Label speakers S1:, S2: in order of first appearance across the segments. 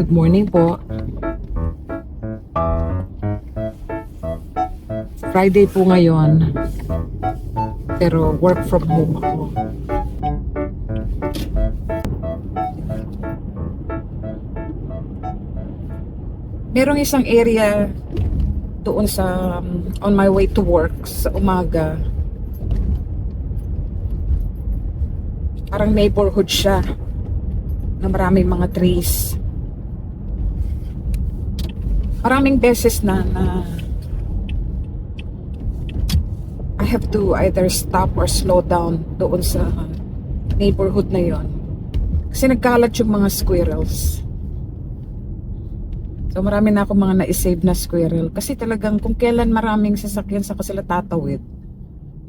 S1: Good morning po. Friday po ngayon. Pero work from home ako. Merong isang area doon sa um, on my way to work sa umaga. Parang neighborhood siya na maraming mga trees. Maraming beses na na I have to either stop or slow down doon sa neighborhood na yon. Kasi nagkalat yung mga squirrels. So marami na ako mga na-save na squirrel. Kasi talagang kung kailan maraming sasakyan sa sila tatawid,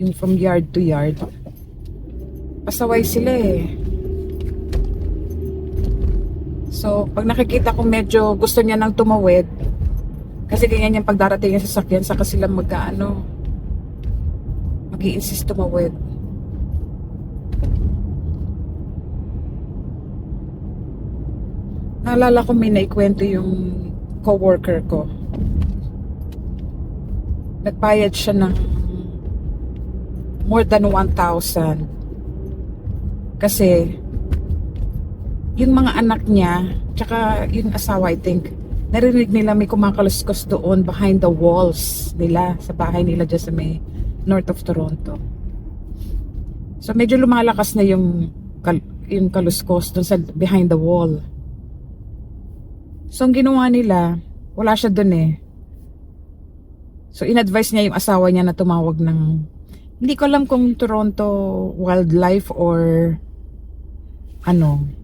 S1: yung from yard to yard, pasaway sila eh. So, pag nakikita ko medyo gusto niya nang tumawid, kasi ganyan yung pagdarating yung sasakyan, saka sila magkaano, mag insist tumawid. Naalala ko may naikwento yung coworker ko. Nagbayad siya ng more than 1,000 kasi yung mga anak niya tsaka yung asawa I think narinig nila may kumakaluskos doon behind the walls nila sa bahay nila dyan sa may north of Toronto. So medyo lumalakas na yung kal- yung kaluskos doon sa behind the wall. So ang ginawa nila wala siya doon eh. So in-advise niya yung asawa niya na tumawag ng hindi ko alam kung Toronto Wildlife or ano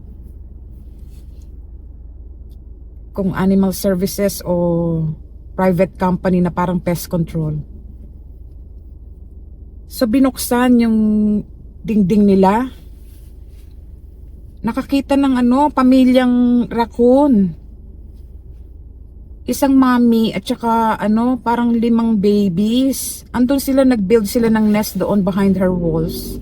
S1: kung animal services o private company na parang pest control. So binuksan yung dingding nila. Nakakita ng ano, pamilyang raccoon. Isang mami at saka ano, parang limang babies. Andun sila, nag-build sila ng nest doon behind her walls.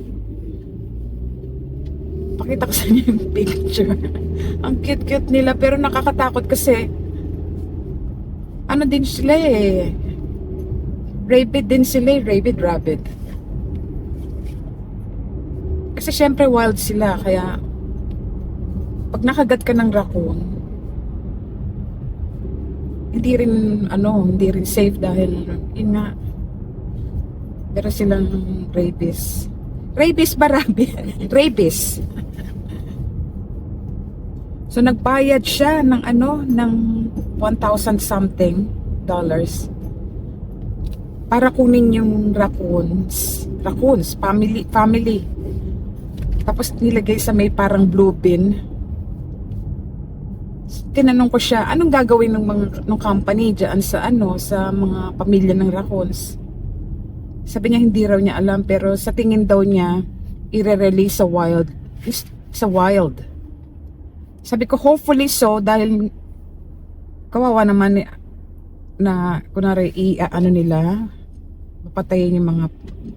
S1: Pakita ko sa inyo yung picture. Ang cute-cute nila pero nakakatakot kasi ano din sila eh. Rabid din sila eh. Rabid rabbit. Kasi syempre wild sila kaya pag nakagat ka ng raccoon hindi rin ano, hindi rin safe dahil yun nga pero silang rabies. Rabies ba rabbit? rabies. So nagbayad siya ng ano ng 1,000 something dollars para kunin yung raccoons. Raccoons, family family. Tapos nilagay sa may parang blue bin. Tinanong ko siya, anong gagawin ng mga ng company diyan sa ano sa mga pamilya ng raccoons? Sabi niya hindi raw niya alam pero sa tingin daw niya i-release sa wild sa wild. Sabi ko, hopefully so, dahil kawawa naman na, kunwari, i, ah, ano nila, mapatayin yung mga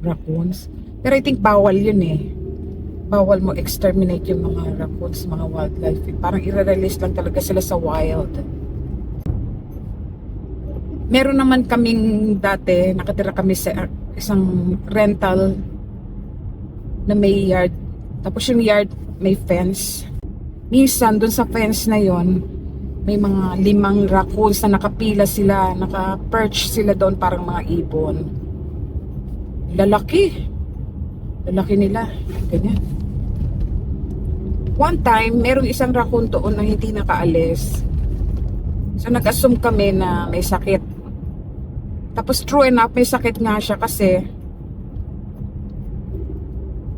S1: raccoons. Pero I think bawal yun eh. Bawal mo exterminate yung mga raccoons, mga wildlife. Parang i-release lang talaga sila sa wild. Meron naman kaming dati, nakatira kami sa isang rental na may yard. Tapos yung yard may fence minsan dun sa fence na yon may mga limang raccoons na nakapila sila, naka-perch sila doon parang mga ibon. Lalaki. Lalaki nila. Ganyan. One time, merong isang raccoon doon na hindi nakaalis. So nag-assume kami na may sakit. Tapos true enough, may sakit nga siya kasi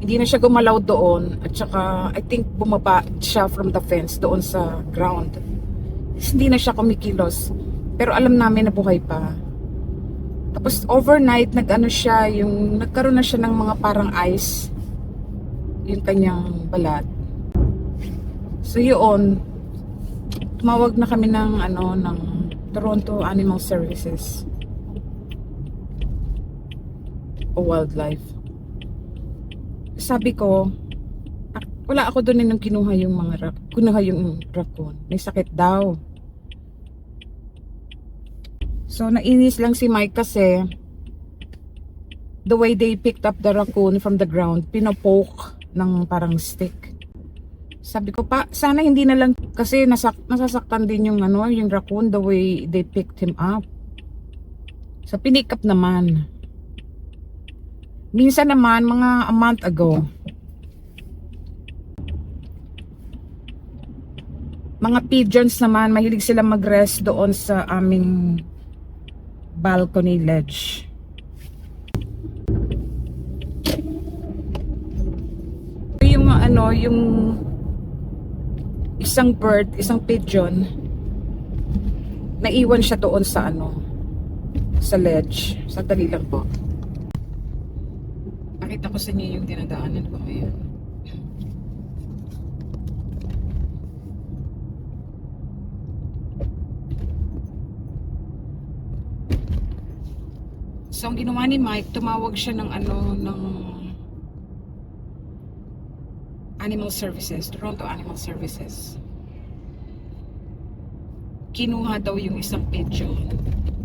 S1: hindi na siya gumalaw doon at saka I think bumaba siya from the fence doon sa ground. Hindi na siya kumikilos. Pero alam namin na buhay pa. Tapos overnight nag-ano siya, yung nagkaroon na siya ng mga parang ice yung kanyang balat. So yun, tumawag na kami ng ano ng Toronto Animal Services o Wildlife sabi ko, ak- wala ako doon nung kinuha yung mga rak- kunuha yung raccoon. May sakit daw. So, nainis lang si Mike kasi the way they picked up the raccoon from the ground, pinopoke ng parang stick. Sabi ko pa, sana hindi na lang kasi nasak, nasasaktan din yung ano, yung raccoon the way they picked him up. So, pinick up naman. Minsan naman, mga a month ago, mga pigeons naman, mahilig sila mag-rest doon sa aming balcony ledge. Yung ano, yung isang bird, isang pigeon, naiwan siya doon sa ano, sa ledge. Sandali lang po. Pakita ko sa inyo yung dinadaanan ko ngayon. So, ang ginawa ni Mike, tumawag siya ng ano, ng Animal Services, Toronto Animal Services. Kinuha daw yung isang pigeon.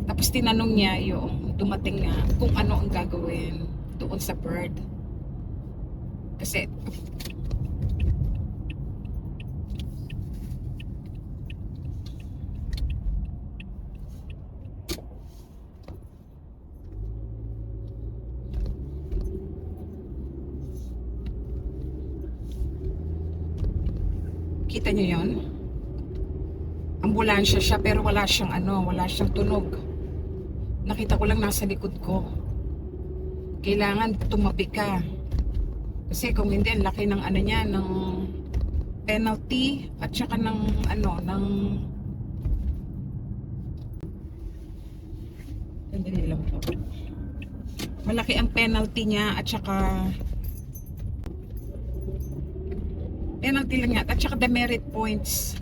S1: Tapos tinanong niya yung dumating nga kung ano ang gagawin doon sa bird. Kasi Kita niyo yon? Ambulansya siya pero wala siyang ano, wala siyang tunog. Nakita ko lang nasa likod ko. Kailangan tumabi ka. Kasi kung hindi, ang laki ng ano niya, ng penalty at saka ng ano, ng Sandali lang po. Malaki ang penalty niya at saka penalty lang yan. At saka demerit points.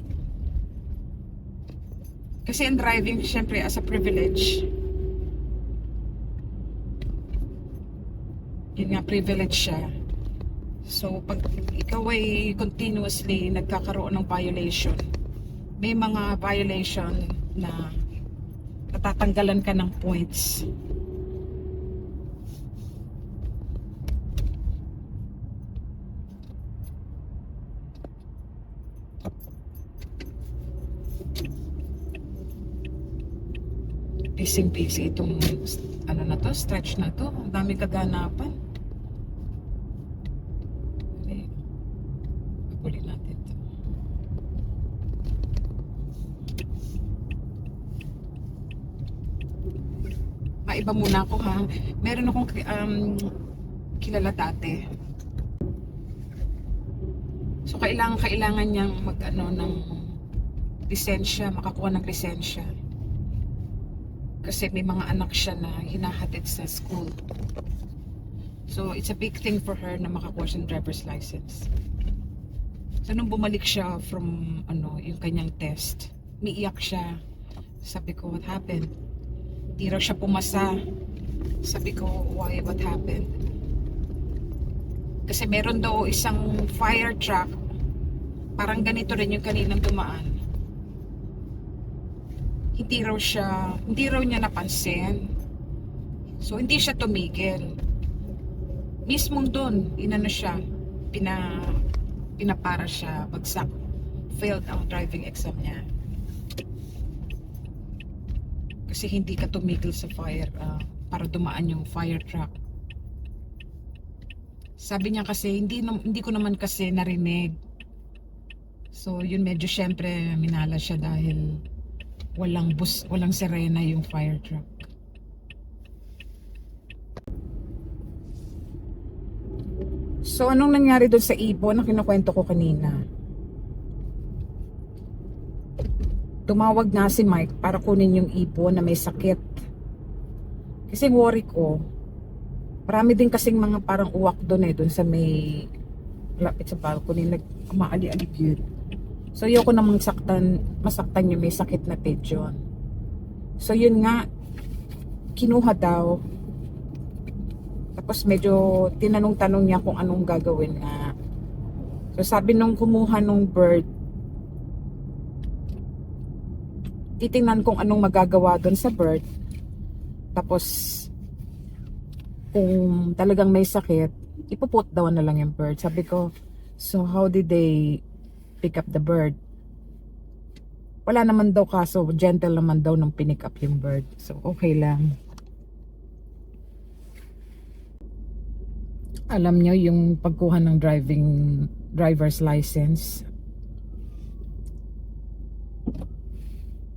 S1: Kasi ang driving, syempre, as a privilege. Yun nga, privilege siya. So, pag ikaw ay continuously nagkakaroon ng violation, may mga violation na natatanggalan ka ng points. busy-busy itong ano na to, stretch na to. Ang dami kaganapan. Okay. Paguli natin to. Maiba muna ako ha. Meron akong um, kilala dati. So kailangan kailangan niyang mag ano ng lisensya, makakuha ng lisensya kasi may mga anak siya na hinahatid sa school. So, it's a big thing for her na makakuha siya ng driver's license. So, nung bumalik siya from, ano, yung kanyang test, umiiyak siya. Sabi ko, what happened? Di raw siya pumasa. Sabi ko, why, what happened? Kasi meron daw isang fire truck. Parang ganito rin yung kaninang dumaan hindi raw siya, hindi raw niya napansin. So, hindi siya tumigil. Mismong doon, inano siya, pina, pinapara siya, bagsak. Failed ang driving exam niya. Kasi hindi ka tumigil sa fire, ah, para dumaan yung fire truck. Sabi niya kasi, hindi, hindi ko naman kasi narinig. So, yun medyo syempre minala siya dahil walang bus, walang sirena yung fire truck. So, anong nangyari doon sa ibon na kinukwento ko kanina? Tumawag na si Mike para kunin yung ibon na may sakit. Kasi worry ko, marami din kasing mga parang uwak doon eh, doon sa may lapit sa balcony, nag umaali-aligid. So, ayoko namang saktan, masaktan yung may sakit na pigeon. So, yun nga, kinuha daw. Tapos medyo tinanong-tanong niya kung anong gagawin nga. So, sabi nung kumuha nung bird, titingnan kung anong magagawa doon sa bird. Tapos, kung talagang may sakit, ipuput down na lang yung bird. Sabi ko, so how did they pick up the bird? Wala naman daw kaso, gentle naman daw nung pinick up yung bird. So, okay lang. Alam nyo, yung pagkuha ng driving driver's license,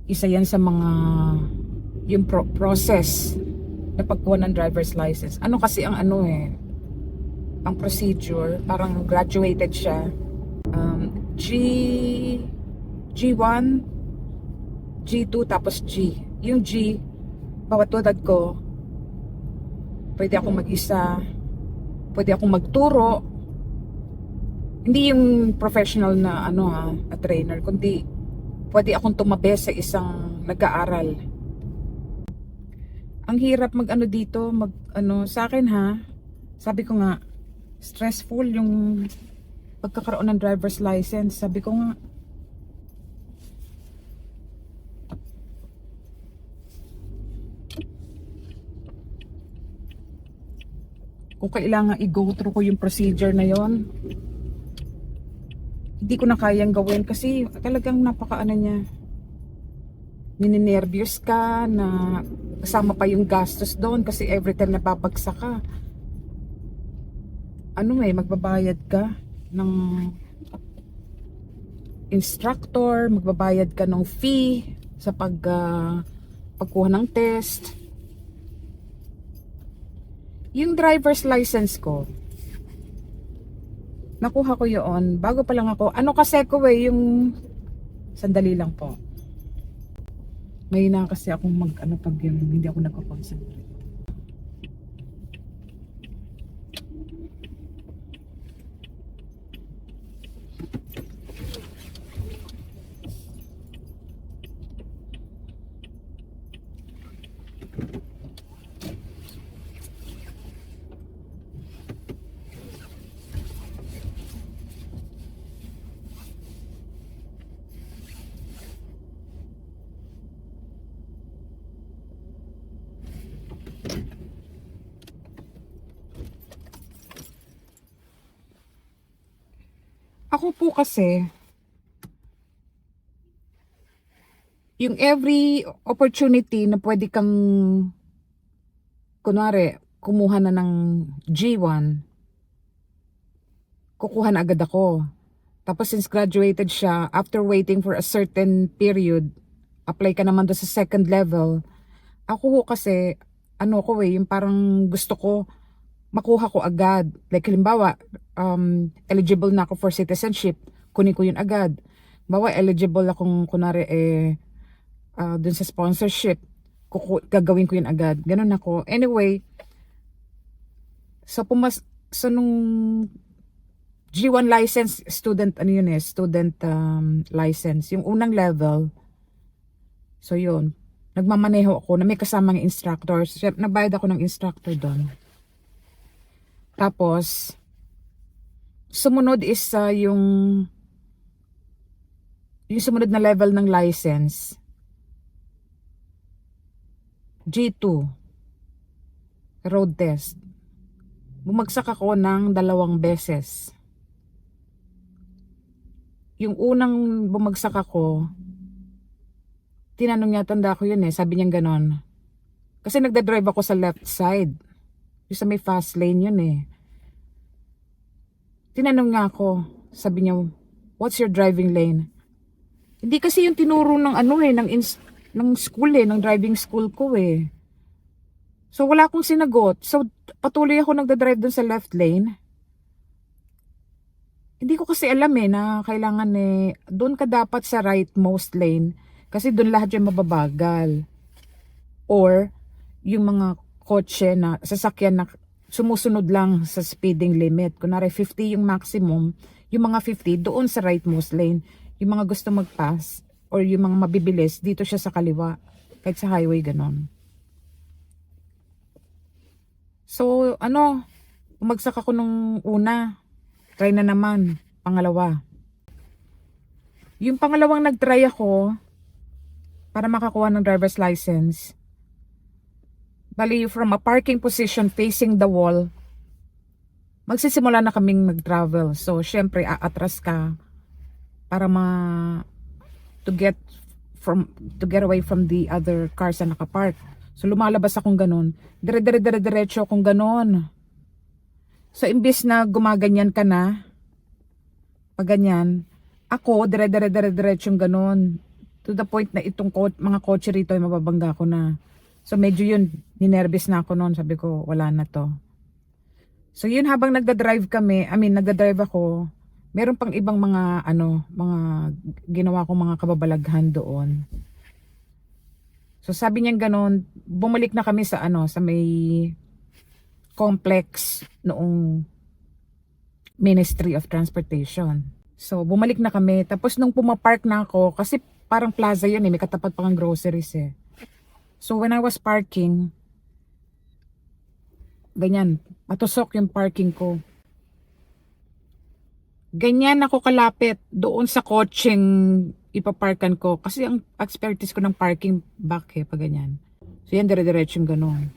S1: isa yan sa mga yung pro- process na pagkuha ng driver's license. Ano kasi ang ano eh, ang procedure, parang graduated siya. Um, G, G1, G2, tapos G. Yung G, bawat tulad ko, pwede akong mag-isa, pwede akong magturo, hindi yung professional na ano ha, na trainer, kundi pwede akong tumabi sa isang nag-aaral. Ang hirap mag ano dito, mag ano sa akin ha. Sabi ko nga stressful yung pagkakaroon ng driver's license. Sabi ko nga kung kailangan i-go through ko yung procedure na yon hindi ko na kayang gawin kasi talagang napakaano niya. Nininervyos ka na kasama pa yung gastos doon kasi every time napapagsak ka ano eh magbabayad ka ng instructor magbabayad ka ng fee sa pag ah, pagkuha ng test. Yung driver's license ko nakuha ko yun. Bago pa lang ako. Ano kasi ko eh yung sandali lang po. May na kasi akong mag ano pag yun, hindi ako nagko-concentrate Ako po kasi, yung every opportunity na pwede kang, kunwari, kumuha na ng G1, kukuha na agad ako. Tapos since graduated siya, after waiting for a certain period, apply ka naman doon sa second level. Ako ho kasi, ano ko eh, yung parang gusto ko, makuha ko agad. Like halimbawa, um, eligible na ako for citizenship, kunin ko yun agad. Bawa eligible akong kunwari eh, ah, dun sa sponsorship, kuku- gagawin ko yun agad. Ganun ako. Anyway, so pumas, so nung G1 license, student, ano yun eh, student um, license, yung unang level, so yun, nagmamaneho ako na may kasamang instructor. So, nagbayad ako ng instructor doon. Tapos, sumunod is ah, yung yung sumunod na level ng license. G2. Road test. Bumagsak ako ng dalawang beses. Yung unang bumagsak ako, tinanong niya, tanda ko yun eh, sabi niya ganon. Kasi nagda-drive ako sa left side. Yung sa may fast lane yun eh. Tinanong nga ako, sabi niya, what's your driving lane? Hindi kasi yung tinuro ng ano eh, ng, ng school eh, ng driving school ko eh. So wala akong sinagot. So patuloy ako nagda-drive dun sa left lane. Hindi ko kasi alam eh na kailangan eh, doon ka dapat sa rightmost lane kasi doon lahat yung mababagal. Or yung mga kotse na sasakyan na sumusunod lang sa speeding limit. Kunwari 50 yung maximum, yung mga 50 doon sa rightmost lane. Yung mga gusto mag-pass or yung mga mabibilis, dito siya sa kaliwa. Kahit sa highway, ganon. So, ano, umagsak ako nung una. Try na naman. Pangalawa. Yung pangalawang nag-try ako, para makakuha ng driver's license. Bali, from a parking position facing the wall, magsisimula na kaming mag-travel. So, syempre, aatras ka para ma to get from to get away from the other cars na nakapark. So, lumalabas akong ganun. Dire-dire-dire-diretso akong ganun. So, imbis na gumaganyan ka na, pag ganyan, ako, dire-dire-dire-diretso ganun. To the point na itong ko- mga kotse rito ay mababangga ko na. So, medyo yun, ninervous na ako noon. Sabi ko, wala na to. So yun habang nagda-drive kami, I mean nagda-drive ako, meron pang ibang mga ano, mga ginawa kong mga kababalaghan doon. So sabi niya ganun, bumalik na kami sa ano, sa may complex noong Ministry of Transportation. So bumalik na kami, tapos nung pumapark na ako, kasi parang plaza yun eh, may katapat pang groceries eh. So when I was parking, ganyan, matusok yung parking ko. Ganyan ako kalapit doon sa kotseng ipaparkan ko. Kasi ang expertise ko ng parking back eh, pag ganyan. So yan, dire-diretso ganun.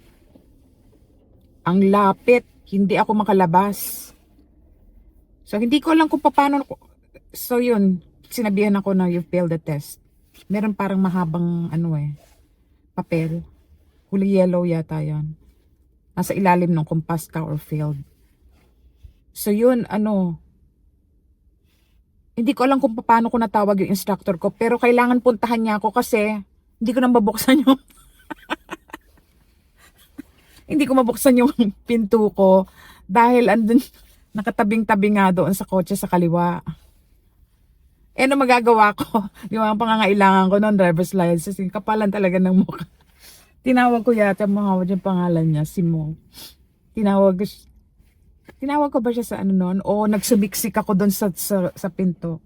S1: Ang lapit, hindi ako makalabas. So hindi ko alam kung paano, so yun, sinabihan ako na you failed the test. Meron parang mahabang ano eh, papel. Huli yellow yata yan nasa ilalim ng compass ka or failed. So yun, ano, hindi ko alam kung paano ko natawag yung instructor ko, pero kailangan puntahan niya ako kasi hindi ko nang mabuksan yung hindi ko mabuksan yung pinto ko dahil andun nakatabing-tabi nga doon sa kotse sa kaliwa. Eh, ano magagawa ko? Yung mga pangangailangan ko noon, driver's license, kapalan talaga ng mukha. Tinawag ko yata mga yung pangalan niya, si Mo. Tinawag Tinawag ko ba siya sa ano noon? O nagsumiksik ako doon sa, sa, sa pinto.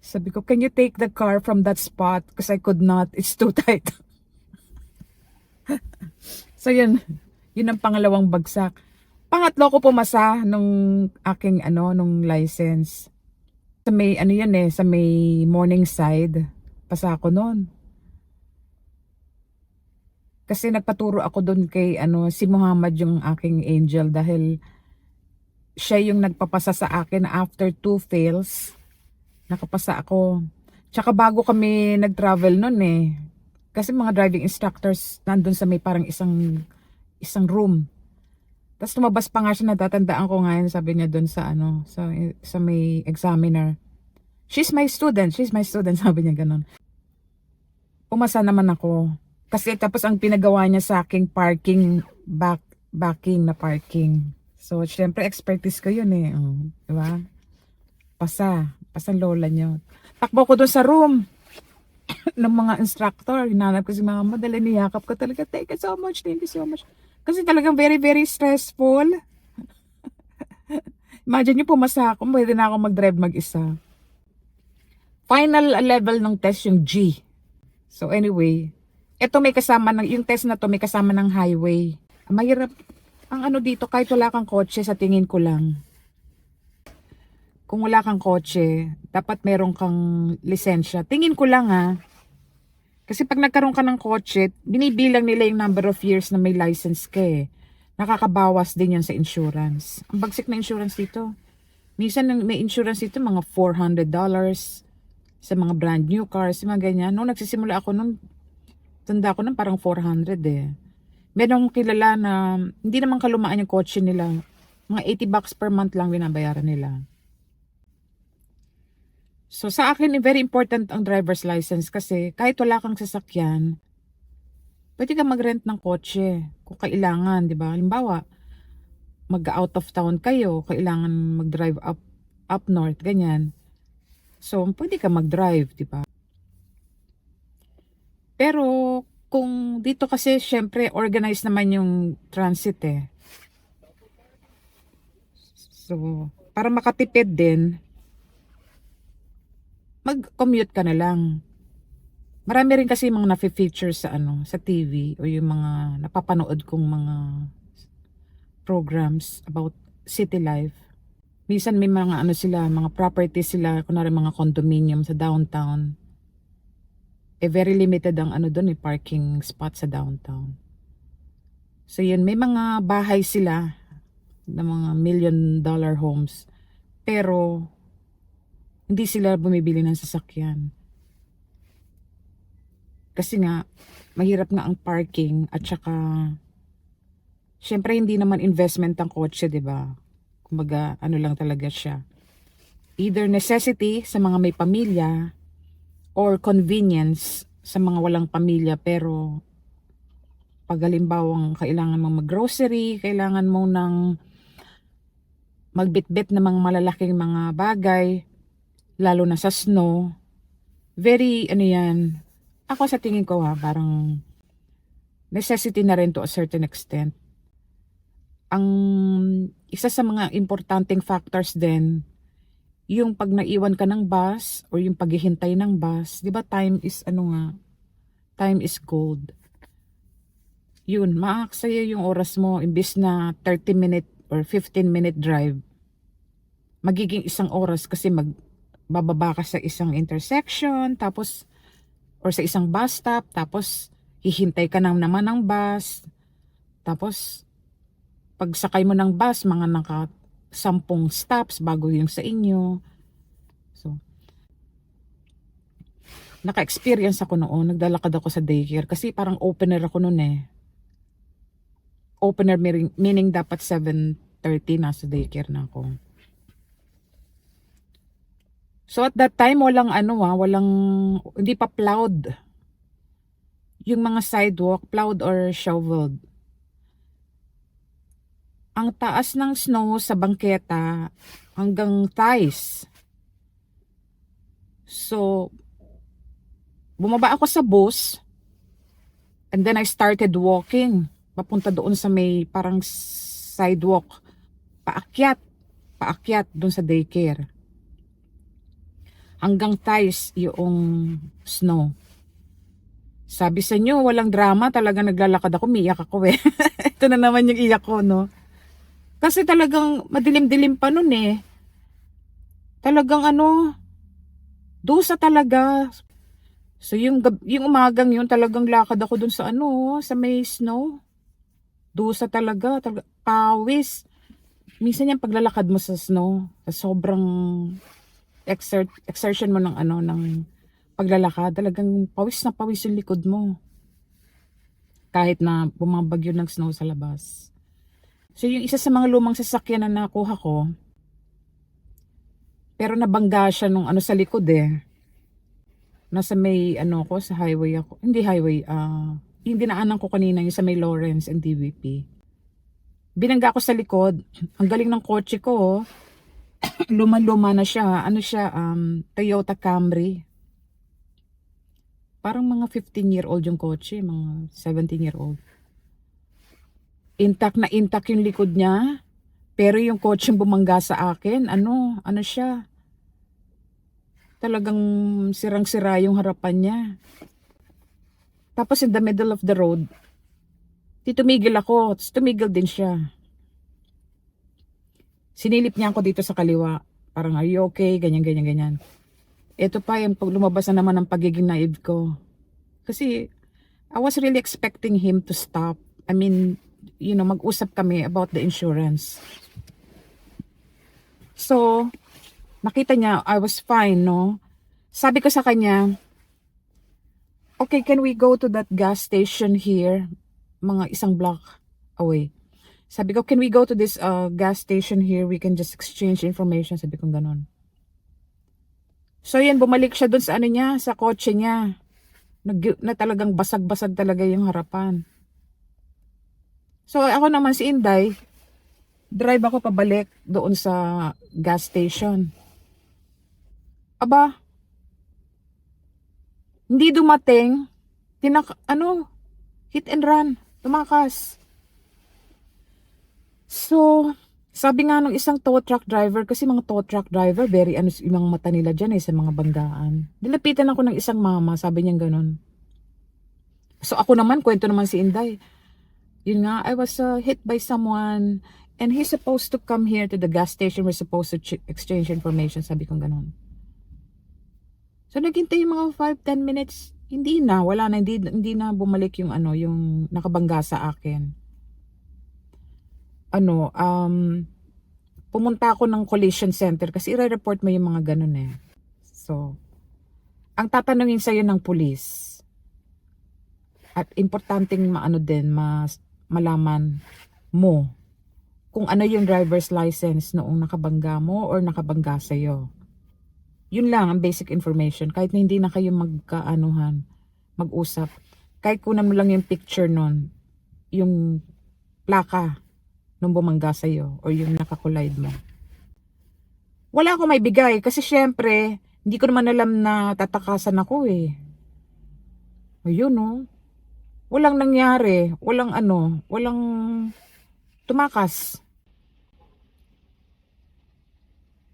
S1: Sabi ko, can you take the car from that spot? Because I could not. It's too tight. so yun. Yun ang pangalawang bagsak. Pangatlo ko pumasa nung aking ano, nung license. Sa may, ano yun eh, sa may morning side. Pasa ako noon. Kasi nagpaturo ako doon kay ano si Muhammad yung aking angel dahil siya yung nagpapasa sa akin after two fails. Nakapasa ako. Tsaka bago kami nag-travel noon eh. Kasi mga driving instructors nandun sa may parang isang isang room. Tapos tumabas pa nga siya natatandaan ko ngayon sabi niya doon sa ano sa sa may examiner. She's my student, she's my student sabi niya ganun. Pumasa naman ako. Kasi tapos ang pinagawa niya sa aking parking, back, backing na parking. So, syempre, expertise ko yun eh. Oh, di ba? Pasa. Pasa lola niyo. Takbo ko doon sa room ng mga instructor. Hinanap ko si mama. Dala niyakap ko talaga. Thank you so much. Thank you so much. Kasi talagang very, very stressful. Imagine niyo pumasa ako. Pwede na ako mag-drive mag-isa. Final level ng test yung G. So anyway, ito may kasama ng, yung test na to may kasama ng highway. Mahirap, ang ano dito, kahit wala kang kotse, sa tingin ko lang. Kung wala kang kotse, dapat meron kang lisensya. Tingin ko lang ha. Kasi pag nagkaroon ka ng kotse, binibilang nila yung number of years na may license ka eh. Nakakabawas din yan sa insurance. Ang bagsik na insurance dito. Minsan may insurance dito mga $400 sa mga brand new cars, mga ganyan. Nung nagsisimula ako nung tanda ko nung parang 400 eh. Meron akong kilala na hindi naman kalumaan yung kotse nila. Mga 80 bucks per month lang binabayaran nila. So sa akin, very important ang driver's license kasi kahit wala kang sasakyan, pwede ka mag-rent ng kotse kung kailangan, di ba? Halimbawa, mag-out of town kayo, kailangan mag-drive up up north, ganyan. So, pwede ka mag-drive, di ba? Pero kung dito kasi syempre organized naman yung transit eh. So, para makatipid din, mag-commute ka na lang. Marami rin kasi mga nafe-feature sa ano, sa TV o yung mga napapanood kong mga programs about city life. Minsan may mga ano sila, mga properties sila, kunwari mga condominium sa downtown eh very limited ang ano doon eh, parking spot sa downtown. So yun, may mga bahay sila na mga million dollar homes. Pero hindi sila bumibili ng sasakyan. Kasi nga, mahirap nga ang parking at saka syempre hindi naman investment ang kotse, 'di ba? Kumbaga, ano lang talaga siya. Either necessity sa mga may pamilya or convenience sa mga walang pamilya pero pag halimbawang kailangan mong mag-grocery, kailangan mo ng magbitbit ng mga malalaking mga bagay, lalo na sa snow, very, ano yan, ako sa tingin ko ha, parang necessity na rin to a certain extent. Ang isa sa mga importanteng factors din, yung pag naiwan ka ng bus or yung paghihintay ng bus, 'di ba time is ano nga, time is gold. Yun, maaksaya yung oras mo imbis na 30 minute or 15 minute drive. Magiging isang oras kasi mag bababa ka sa isang intersection, tapos or sa isang bus stop, tapos hihintay ka na naman ng bus. Tapos pag sakay mo ng bus, mga naka sampung stops bago yung sa inyo. So, naka-experience ako noon. Naglalakad ako sa daycare kasi parang opener ako noon eh. Opener meaning, meaning dapat 7.30 nasa daycare na ako. So at that time, walang ano ah, walang, hindi pa plowed. Yung mga sidewalk, plowed or shoveled ang taas ng snow sa bangketa hanggang thighs. So, bumaba ako sa bus and then I started walking papunta doon sa may parang sidewalk. Paakyat paakyat doon sa daycare. Hanggang thighs yung snow. Sabi sa inyo walang drama talaga naglalakad ako miyak ako eh. Ito na naman yung iyak ko no kasi talagang madilim-dilim pa nun eh. Talagang ano, dusa talaga. So yung, yung umagang yun, talagang lakad ako dun sa ano, sa may snow. Dusa talaga, talaga pawis. Minsan yung paglalakad mo sa snow, sa sobrang exert, exertion mo ng ano, ng paglalakad, talagang pawis na pawis yung likod mo. Kahit na bumabagyo ng snow sa labas. So yung isa sa mga lumang sasakyan na nakuha ko, pero nabangga siya nung ano sa likod eh. Nasa may ano ko sa highway ako. Hindi highway, ah, yung dinaanan ko kanina yung sa may Lawrence and DVP. Binangga ko sa likod. Ang galing ng kotse ko. oh. Luma-luma na siya. Ano siya, um, Toyota Camry. Parang mga 15 year old yung kotse, mga 17 year old intact na intact yung likod niya. Pero yung kotse bumangga sa akin, ano, ano siya? Talagang sirang-sira yung harapan niya. Tapos in the middle of the road, titumigil ako, tapos tumigil din siya. Sinilip niya ako dito sa kaliwa. Parang, are you okay? Ganyan, ganyan, ganyan. Ito pa yung lumabas na naman ang pagiging naive ko. Kasi, I was really expecting him to stop. I mean, you know, mag-usap kami about the insurance. So, nakita niya, I was fine, no? Sabi ko sa kanya, okay, can we go to that gas station here? Mga isang block away. Sabi ko, can we go to this uh, gas station here? We can just exchange information. Sabi ko ganun. So, yan, bumalik siya dun sa ano niya, sa kotse niya. Nag, na talagang basag-basag talaga yung harapan. So ako naman si Inday, drive ako pabalik doon sa gas station. Aba, hindi dumating, tinak ano, hit and run, tumakas. So, sabi nga nung isang tow truck driver, kasi mga tow truck driver, very ano yung mata nila dyan eh, sa mga banggaan. Dilapitan ako ng isang mama, sabi niya ganun. So ako naman, kwento naman si Inday yun nga, I was uh, hit by someone and he's supposed to come here to the gas station. We're supposed to ch- exchange information. Sabi kong ganun. So, naghintay yung mga 5-10 minutes. Hindi na, wala na, hindi, hindi na bumalik yung ano, yung nakabangga sa akin. Ano, um, pumunta ako ng collision center kasi i-report mo yung mga ganun eh. So, ang tatanungin sa'yo ng pulis, at importanteng maano din, mas malaman mo kung ano yung driver's license noong nakabangga mo or nakabangga sa'yo. Yun lang ang basic information. Kahit na hindi na kayo magkaanuhan, mag-usap. Kahit kunan mo lang yung picture nun, yung plaka nung bumangga sa'yo or yung nakakulide mo. Wala akong may bigay kasi syempre, hindi ko naman alam na tatakasan ako eh. Ayun oh. Walang nangyari. Walang ano. Walang tumakas.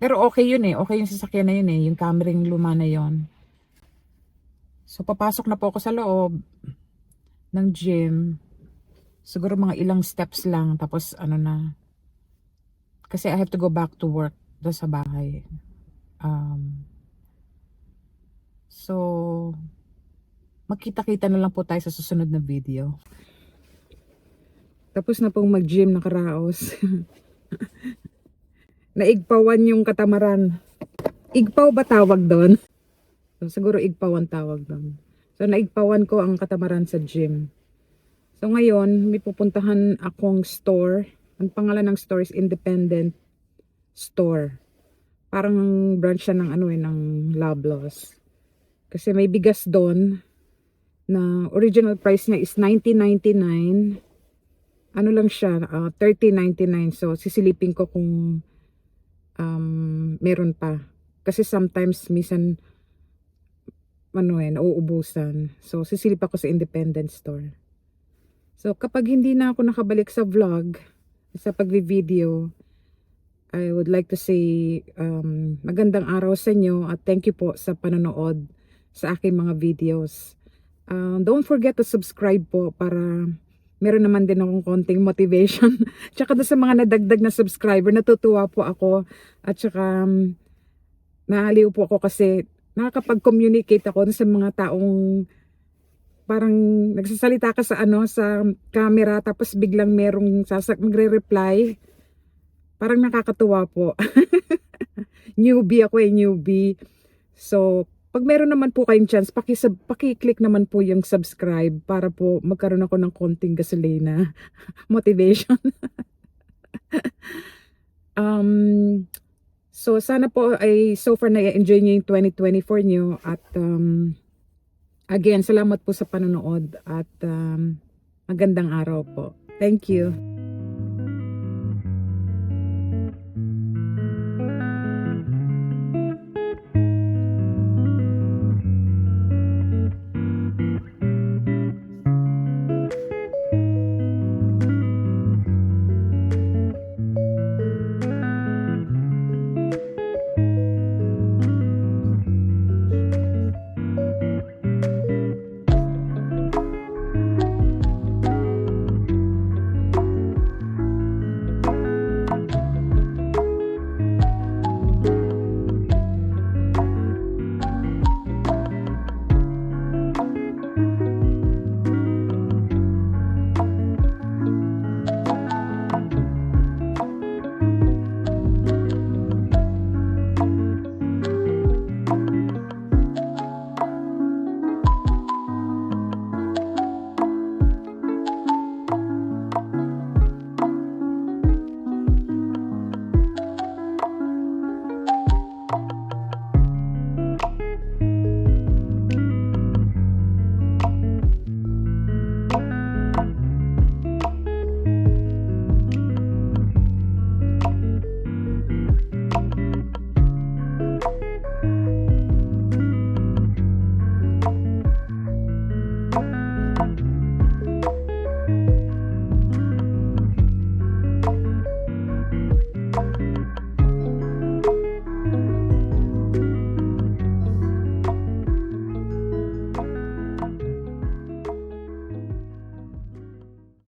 S1: Pero okay yun eh. Okay yung sasakyan na yun eh. Yung Camry luma na yun. So, papasok na po ako sa loob ng gym. Siguro mga ilang steps lang. Tapos, ano na. Kasi I have to go back to work doon sa bahay. Um, so, magkita-kita na lang po tayo sa susunod na video. Tapos na pong mag-gym nakaraos. Naigpawan yung katamaran. Igpaw ba tawag doon? So, siguro igpawan tawag doon. So, naigpawan ko ang katamaran sa gym. So, ngayon, may pupuntahan akong store. Ang pangalan ng store is Independent Store. Parang branch siya ng ano eh, ng Loblaws. Kasi may bigas doon na original price niya is 19.99. Ano lang siya, uh, 30.99. So, sisilipin ko kung um, meron pa. Kasi sometimes, minsan, ano eh, nauubusan. So, sisilip ako sa independent store. So, kapag hindi na ako nakabalik sa vlog, sa pagvi-video, I would like to say um, magandang araw sa inyo at thank you po sa panonood sa aking mga videos. Uh, don't forget to subscribe po para meron naman din akong konting motivation. Tsaka sa mga nadagdag na subscriber, natutuwa po ako. At tsaka um, naaliw po ako kasi nakakapag-communicate ako sa mga taong parang nagsasalita ka sa ano sa camera tapos biglang merong sasak magre-reply. Parang nakakatuwa po. newbie ako eh, newbie. So, pag meron naman po kayong chance, pakisub, paki-click naman po yung subscribe para po magkaroon ako ng konting gasolina. Motivation. um, so, sana po ay so far na-enjoy nyo yung 2024 nyo at um, again, salamat po sa panonood at um, magandang araw po. Thank you.